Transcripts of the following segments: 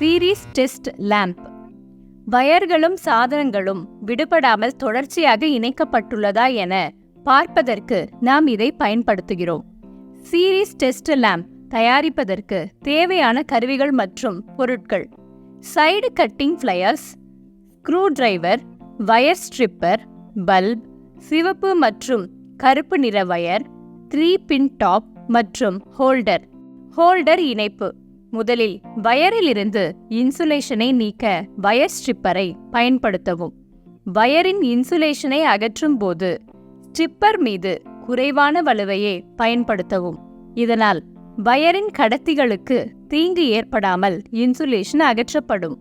Series test lamp. வயர்களும் சாதனங்களும் விடுபடாமல் தொடர்ச்சியாக இணைக்கப்பட்டுள்ளதா என பார்ப்பதற்கு நாம் இதை பயன்படுத்துகிறோம். சீரிஸ் டெஸ்ட் லேம்ப் தயாரிப்பதற்கு தேவையான கருவிகள் மற்றும் பொருட்கள். Side cutting pliers screw driver wire stripper bulb சிவப்பு மற்றும் கருப்பு நிற வயர் த்ரீ பின் டாப் மற்றும் ஹோல்டர். ஹோல்டர் இணைப்பு. முதலில் வயரிலிருந்து இன்சுலேஷனை நீக்க வயர் ஸ்ட்ரிப்பரை பயன்படுத்தவும். வயரின் இன்சுலேஷனை அகற்றும் போது ஸ்ட்ரிப்பர் மீது குறைவான வலுவையே பயன்படுத்தவும். இதனால் வயரின் கடத்திகளுக்கு தீங்கு ஏற்படாமல் இன்சுலேஷன் அகற்றப்படும்.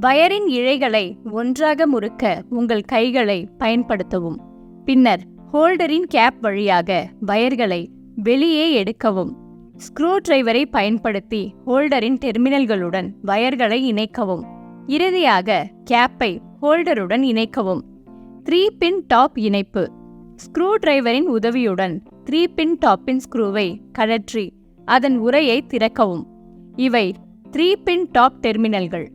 வயரின் இழைகளை ஒன்றாக முறுக்க உங்கள் கைகளை பயன்படுத்தவும். பின்னர் ஹோல்டரின் கேப் வழியாக வயர்களை வெளியே எடுக்கவும். ஸ்க்ரூ டிரைவரை பயன்படுத்தி ஹோல்டரின் டெர்மினல்களுடன் வயர்களை இணைக்கவும். இறுதியாக கேப்பை ஹோல்டருடன் இணைக்கவும். த்ரீ பின் டாப் இணைப்பு. ஸ்க்ரூ டிரைவரின் உதவியுடன் த்ரீ பின் டாப்பின் ஸ்க்ரூவை கழற்றி அதன் உரையை திறக்கவும். இவை த்ரீ பின் டாப் டெர்மினல்கள்.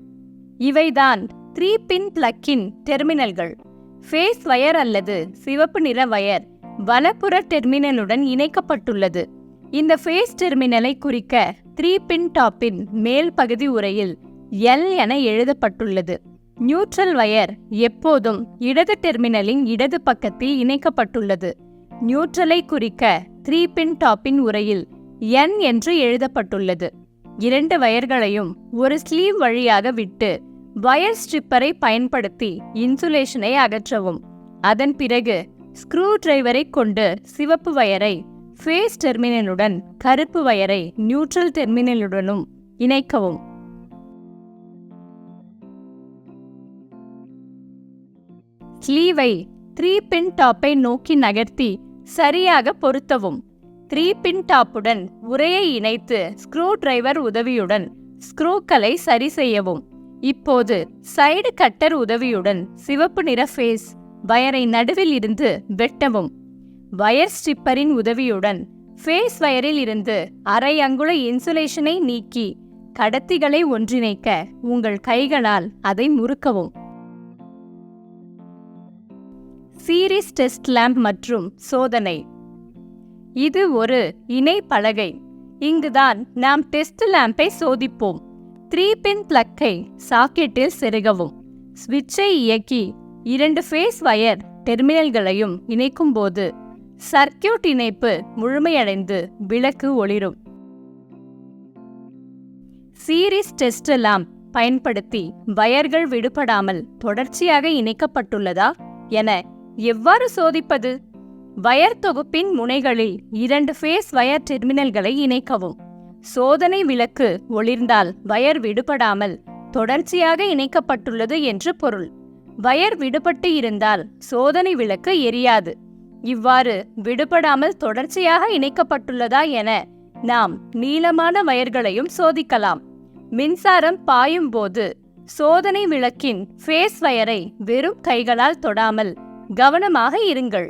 இவைதான் த்ரீ பின் பிளக்கின் டெர்மினல்கள். ஃபேஸ் வயர் அல்லது சிவப்பு நிற வயர் வலப்புற டெர்மினலுடன் இணைக்கப்பட்டுள்ளது. இந்த ஃபேஸ் டெர்மினலை குறிக்க த்ரீ பின் டாப்பின் மேல் பகுதி உரையில் எல் என எழுதப்பட்டுள்ளது. நியூட்ரல் வயர் எப்போதும் இடது டெர்மினலின் இடது பக்கத்தில் இணைக்கப்பட்டுள்ளது. நியூட்ரலை குறிக்க த்ரீ பின் டாப்பின் உரையில் என் என்று எழுதப்பட்டுள்ளது. இரண்டு வயர்களையும் ஒரு ஸ்லீவ் வழியாக விட்டு வயர் ஸ்ட்ரிப்பரை பயன்படுத்தி இன்சுலேஷனை அகற்றவும். அதன் பிறகு ஸ்க்ரூ டிரைவரை கொண்டு சிவப்பு வயரை ஃபேஸ் டெர்மினலுடன் கருப்பு வயரை நியூட்ரல் டெர்மினலுடனும் இணைக்கவும். ஸ்லீவை த்ரீ பின் டாப்பை நோக்கி நகர்த்தி சரியாக பொருத்தவும். த்ரீ பின் டாப்புடன் உரையை இணைத்து ஸ்க்ரூ டிரைவர் உதவியுடன் ஸ்க்ரூக்களை சரி செய்யவும். இப்போது சைடு கட்டர் உதவியுடன் சிவப்பு நிற ஃபேஸ் வயரை நடுவில் இருந்து வெட்டவும். வயர் ஸ்ட்ரிப்பரின் உதவியுடன் ஃபேஸ் வயரில் இருந்து அரை அங்குல இன்சுலேஷனை நீக்கி கடத்திகளை ஒன்றிணைக்க உங்கள் கைகளால் அதை முறுக்கவும். சீரிஸ் டெஸ்ட் லேம்ப் மற்றும் சோதனை. இது ஒரு இணை பலகை. இங்குதான் நாம் டெஸ்ட் லேம்பை சோதிப்போம். த்ரீ பின் பிளக்கை சாக்கெட்டில் செருகவும். ஸ்விட்சை இயக்கி இரண்டு ஃபேஸ் வயர் டெர்மினல்களையும் இணைக்கும்போது சர்க்கியூட் இணைப்பு முழுமையடைந்து விளக்கு ஒளிரும். சீரிஸ் டெஸ்ட் எல்லாம் பயன்படுத்தி வயர்கள் விடுபடாமல் தொடர்ச்சியாக இணைக்கப்பட்டுள்ளதா என எவ்வாறு சோதிப்பது? வயர் தொகுப்பின் முனைகளில் இரண்டு ஃபேஸ் வயர் டெர்மினல்களை இணைக்கவும். சோதனை விளக்கு ஒளிர்ந்தால் வயர் விடுபடாமல் தொடர்ச்சியாக இணைக்கப்பட்டுள்ளது என்று பொருள். வயர் விடுபட்டு இருந்தால் சோதனை விளக்கு எரியாது. இவ்வாறு விடுபடாமல் தொடர்ச்சியாக இணைக்கப்பட்டுள்ளதா என நாம் நீளமான வயர்களையும் சோதிக்கலாம். மின்சாரம் பாயும் போது சோதனை விளக்கின் ஃபேஸ் வயரை வெறும் கைகளால் தொடாமல் கவனமாக இருங்கள்.